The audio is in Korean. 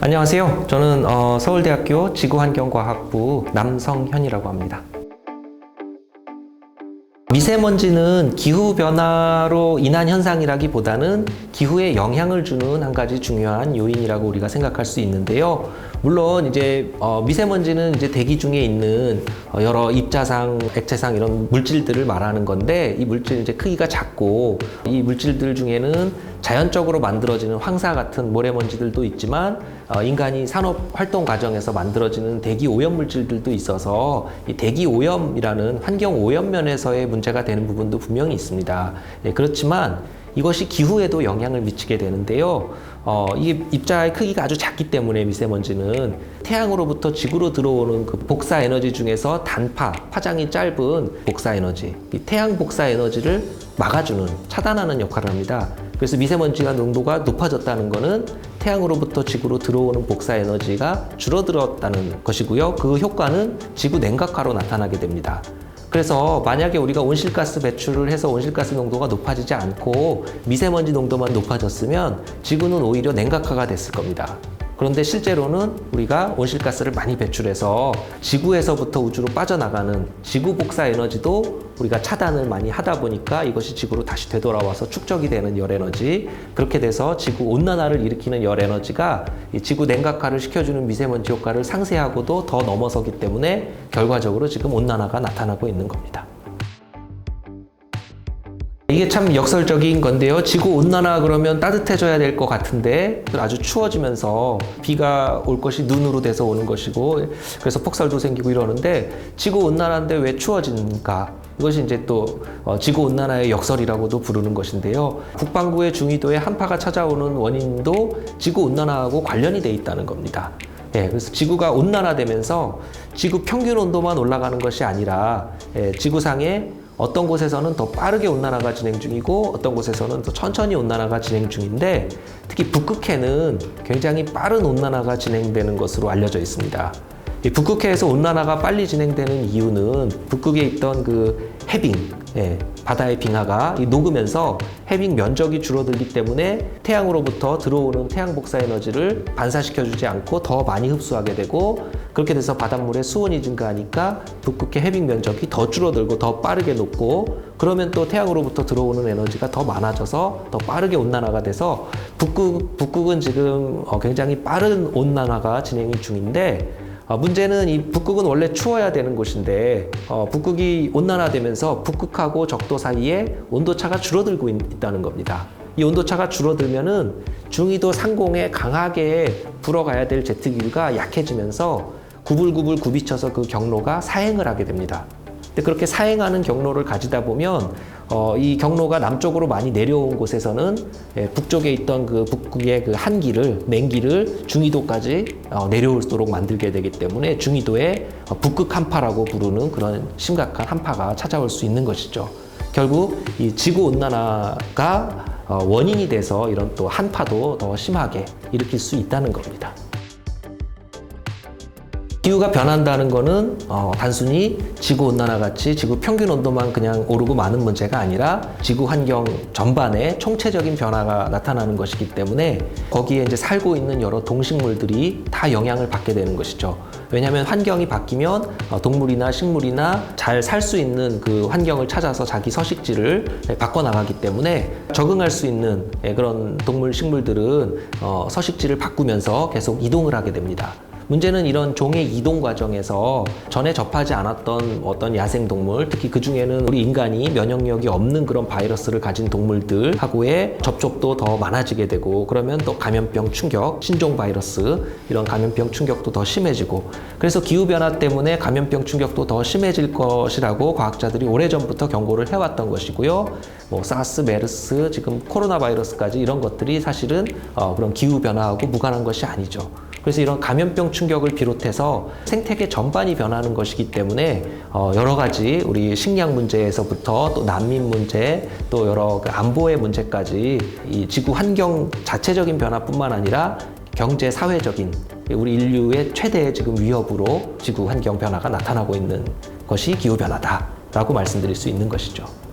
안녕하세요. 저는 어, 서울대학교 지구환경과학부 남성현이라고 합니다. 미세먼지는 기후 변화로 인한 현상이라기보다는 기후에 영향을 주는 한 가지 중요한 요인이라고 우리가 생각할 수 있는데요. 물론 이제 어, 미세먼지는 이제 대기 중에 있는 어, 여러 입자상, 액체상 이런 물질들을 말하는 건데 이 물질 이제 크기가 작고 이 물질들 중에는 자연적으로 만들어지는 황사 같은 모래먼지들도 있지만 어, 인간이 산업 활동 과정에서 만들어지는 대기 오염 물질들도 있어서 이 대기 오염이라는 환경 오염 면에서의 문제가 되는 부분도 분명히 있습니다. 예, 그렇지만 이것이 기후에도 영향을 미치게 되는데요. 어, 이게 입자의 크기가 아주 작기 때문에 미세먼지는 태양으로부터 지구로 들어오는 그 복사 에너지 중에서 단파, 파장이 짧은 복사 에너지, 이 태양 복사 에너지를 막아주는, 차단하는 역할을 합니다. 그래서 미세먼지가 농도가 높아졌다는 것은 태양으로부터 지구로 들어오는 복사 에너지가 줄어들었다는 것이고요. 그 효과는 지구 냉각화로 나타나게 됩니다. 그래서 만약에 우리가 온실가스 배출을 해서 온실가스 농도가 높아지지 않고 미세먼지 농도만 높아졌으면 지구는 오히려 냉각화가 됐을 겁니다. 그런데 실제로는 우리가 온실가스를 많이 배출해서 지구에서부터 우주로 빠져나가는 지구 복사 에너지도 우리가 차단을 많이 하다 보니까 이것이 지구로 다시 되돌아와서 축적이 되는 열 에너지 그렇게 돼서 지구 온난화를 일으키는 열 에너지가 이 지구 냉각화를 시켜주는 미세먼지 효과를 상쇄하고도 더 넘어서기 때문에 결과적으로 지금 온난화가 나타나고 있는 겁니다. 이게 참 역설적인 건데요. 지구 온난화 그러면 따뜻해져야 될 것 같은데 아주 추워지면서 비가 올 것이 눈으로 돼서 오는 것이고 그래서 폭설도 생기고 이러는데 지구 온난화인데 왜 추워지는가? 이것이 이제 또 어, 지구 온난화의 역설이라고도 부르는 것인데요. 북반구의 중위도에 한파가 찾아오는 원인도 지구 온난화하고 관련이 돼 있다는 겁니다. 예, 그래서 지구가 온난화되면서 지구 평균 온도만 올라가는 것이 아니라 예, 지구상에 어떤 곳에서는 더 빠르게 온난화가 진행 중이고 어떤 곳에서는 더 천천히 온난화가 진행 중인데 특히 북극해는 굉장히 빠른 온난화가 진행되는 것으로 알려져 있습니다. 이 북극해에서 온난화가 빨리 진행되는 이유는 북극에 있던 그 해빙, 예, 바다의 빙하가 이 녹으면서 해빙 면적이 줄어들기 때문에 태양으로부터 들어오는 태양 복사 에너지를 반사시켜주지 않고 더 많이 흡수하게 되고 그렇게 돼서 바닷물의 수온이 증가하니까 북극해 해빙 면적이 더 줄어들고 더 빠르게 녹고 그러면 또 태양으로부터 들어오는 에너지가 더 많아져서 더 빠르게 온난화가 돼서 북극, 북극은 지금 어, 굉장히 빠른 온난화가 진행 중인데 어, 문제는 이 북극은 원래 추워야 되는 곳인데 어, 북극이 온난화되면서 북극하고 적도 사이에 온도차가 줄어들고 있, 다는 겁니다. 이 온도차가 줄어들면은 중위도 상공에 강하게 불어가야 될 제트기가 약해지면서 구불구불 굽이쳐서 그 경로가 사행을 하게 됩니다. 근데 그렇게 사행하는 경로를 가지다 보면 어, 이 경로가 남쪽으로 많이 내려온 곳에서는 예, 북쪽에 있던 그 북극의 그 한기를 냉기를 중위도까지 어, 내려올수록 만들게 되기 때문에 중위도에 어, 북극 한파라고 부르는 그런 심각한 한파가 찾아올 수 있는 것이죠. 결국 이 지구 온난화가 어, 원인이 돼서 이런 또 한파도 더 심하게 일으킬 수 있다는 겁니다. 기후가 변한다는 것은 어, 단순히 지구 온난화 같이 지구 평균 온도만 그냥 오르고 마는 문제가 아니라 지구 환경 전반에 총체적인 변화가 나타나는 것이기 때문에 거기에 이제 살고 있는 여러 동식물들이 다 영향을 받게 되는 것이죠. 왜냐하면 환경이 바뀌면 어, 동물이나 식물이나 잘 살 수 있는 그 환경을 찾아서 자기 서식지를 바꿔 나가기 때문에 적응할 수 있는 예, 그런 동물 식물들은 어, 서식지를 바꾸면서 계속 이동을 하게 됩니다. 문제는 이런 종의 이동 과정에서 전에 접하지 않았던 어떤 야생 동물, 특히 그 중에는 우리 인간이 면역력이 없는 그런 바이러스를 가진 동물들하고의 접촉도 더 많아지게 되고 그러면 또 감염병 충격, 신종 바이러스 이런 감염병 충격도 더 심해지고 그래서 기후 변화 때문에 감염병 충격도 더 심해질 것이라고 과학자들이 오래전부터 경고를 해왔던 것이고요. 뭐 사스, 메르스, 지금 코로나 바이러스까지 이런 것들이 사실은 어, 그런 기후 변화하고 무관한 것이 아니죠. 그래서 이런 감염병 충격을 비롯해서 생태계 전반이 변하는 것이기 때문에 어, 여러 가지 우리 식량 문제에서부터 또 난민 문제 또 여러 그 안보의 문제까지 이 지구 환경 자체적인 변화뿐만 아니라 경제 사회적인 우리 인류의 최대의 지금 위협으로 지구 환경 변화가 나타나고 있는 것이 기후 변화다라고 말씀드릴 수 있는 것이죠.